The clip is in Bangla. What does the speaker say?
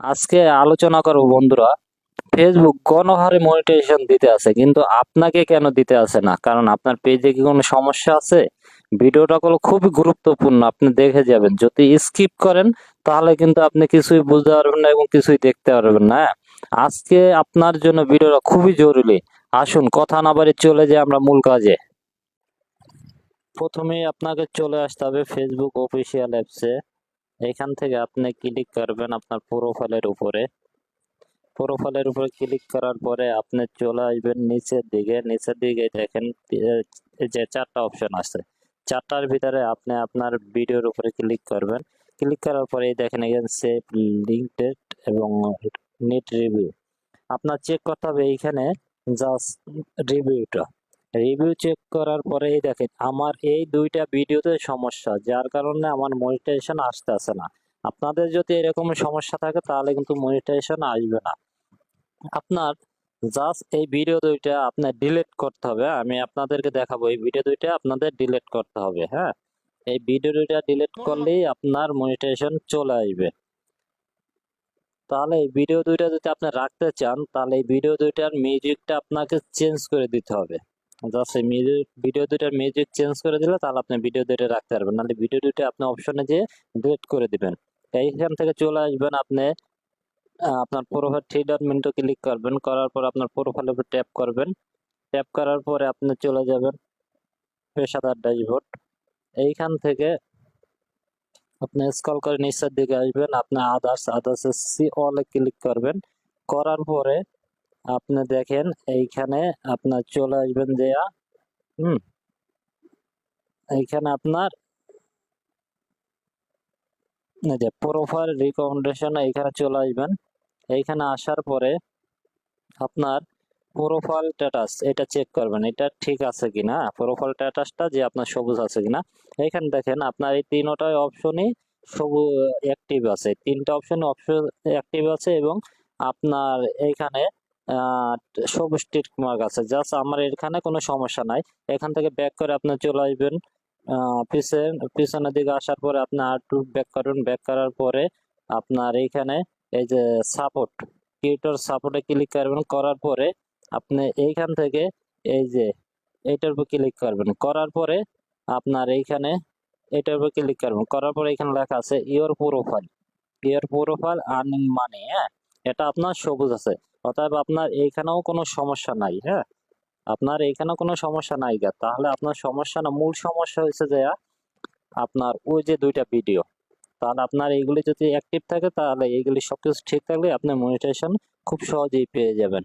আজকে আলোচনা করব বন্ধুরা। ফেসবুক গণহারে মনিটাইজেশন দিতে আছে, কিন্তু আপনাকে কেন দিতে আছে না? কারণ আপনার পেজে কি কোনো সমস্যা আছে? ভিডিওটা হলো খুবই গুরুত্বপূর্ণ, আপনি দেখে যাবেন। যদি স্কিপ করেন, তাহলে কিন্তু আপনি কিছুই বুঝতে পারবেন না এবং কিছুই দেখতে পারবেন না হ্যাঁ? আজকে আপনার জন্য ভিডিওটা খুবই জরুরি। আসুন, কথা না বাড়ি চলে যাই আমরা মূল কাজে। প্রথমেই আপনাকে চলে আসতে হবে ফেসবুক অফিসিয়াল অ্যাপসে এখান থেকে আপনি ক্লিক করবেন আপনার প্রোফাইলের উপরে। প্রোফাইলের উপরে ক্লিক করার পরে আপনি চলে আসবেন নিচের দিকে। নিচের দিকে দেখেন যে চারটা অপশন আছে। চারটার ভিতরে আপনি আপনার ভিডিওর উপরে ক্লিক করবেন। ক্লিক করার পরে দেখেন এখানে সেভ লিঙ্ক ডেট এবং নেট রিভিউ আপনার চেক করতে হবে এইখানে জাস্ট রিভিউটা রিভিউ চেক করার পরেই দেখেন, আমার এই দুইটা ভিডিওতে সমস্যা, যার কারণে আমার মনিটাইজেশন আসতে আসে না। আপনাদের যদি এরকম সমস্যা থাকে, তাহলে কিন্তু মনিটাইজেশন আসবে না। আপনার জাস্ট এই ভিডিও দুইটা আপনার ডিলিট করতে হবে হ্যাঁ? আমি আপনাদেরকে দেখাবো, এই ভিডিও দুইটা আপনাদের ডিলিট করতে হবে হ্যাঁ? এই ভিডিও দুইটা ডিলিট করলেই আপনার মনিটাইজেশন চলে আসবে। তাহলে এই ভিডিও দুইটা যদি আপনি রাখতে চান, তাহলে এই ভিডিও দুইটার মিউজিকটা আপনাকে চেঞ্জ করে দিতে হবে। জাস্ট এই ভিডিও দুইটার মিউজিক চেঞ্জ করে দিলে তাহলে আপনি ভিডিও দুইটা রাখতে পারবেন। নাহলে ভিডিও দুইটা আপনি অপশনে যেয়ে ডিলিট করে দিবেন। এইখান থেকে চলে আসবেন আপনি আপনার প্রোফাইল থ্রি ডট মিনিটে ক্লিক করবেন। করার পর আপনার প্রোফাইলের উপর ট্যাপ করবেন। ট্যাপ করার পরে আপনি চলে যাবেন পেশাদার ড্যাশবোর্ড এইখান থেকে আপনি স্ক্রল করে নিচের দিকে আসবেন। আপনি আদার্স আদার্স সি অলে ক্লিক করবেন। করার পরে আপনি দেখেন, এইখানে আপনার চলে আসবেন দেয়া। হুম। এইখানে আপনার যে প্রোফাইল রিকমেন্ডেশন এইখানে চলে আসবেন। এইখানে আসার পরে আপনার প্রোফাইল স্ট্যাটাস এটা চেক করবেন, এটা ঠিক আছে কিনা? প্রোফাইল স্ট্যাটাসটা যে আপনার সবুজ আছে কিনা? এইখানে দেখেন, আপনার এই তিনটাই অপশনই সবুজ অ্যাক্টিভ আছে। তিনটা অপশন অপশন অ্যাক্টিভ আছে এবং আপনার এইখানে সবুজ টিক মার্ক আছে। জাস্ট আমার এখানে কোনো সমস্যা নাই। এখান থেকে ব্যাক করে আপনি চলে আসবেন। পিছন পিছনের দিকে আসার পরে আপনি আর টু ব্যাক করবেন ব্যাক করার পরে আপনার এইখানে এই যে সাপোর্ট কিউটার সাপোর্টে ক্লিক করবেন। করার পরে আপনি এইখান থেকে এই যে এইটার উপর ক্লিক করবেন। করার পরে আপনার এইখানে এটার উপর ক্লিক করবেন। করার পরে এখানে লেখা আছে your profile your profile earning money হ্যাঁ? এটা আপনার সবুজ আছে। অতএব আপনার এইখানেও কোনো সমস্যা নাই হ্যাঁ? আপনার এইখানেও কোনো সমস্যা নাই গা। তাহলে আপনার সমস্যা না, মূল সমস্যা হয়েছে যে, আপনার ওই যে দুইটা ভিডিও তাহলে আপনার এইগুলি যদি অ্যাক্টিভ থাকে, তাহলে এইগুলি সবকিছু ঠিক থাকলে আপনি মনিটাইজেশন খুব সহজেই পেয়ে যাবেন।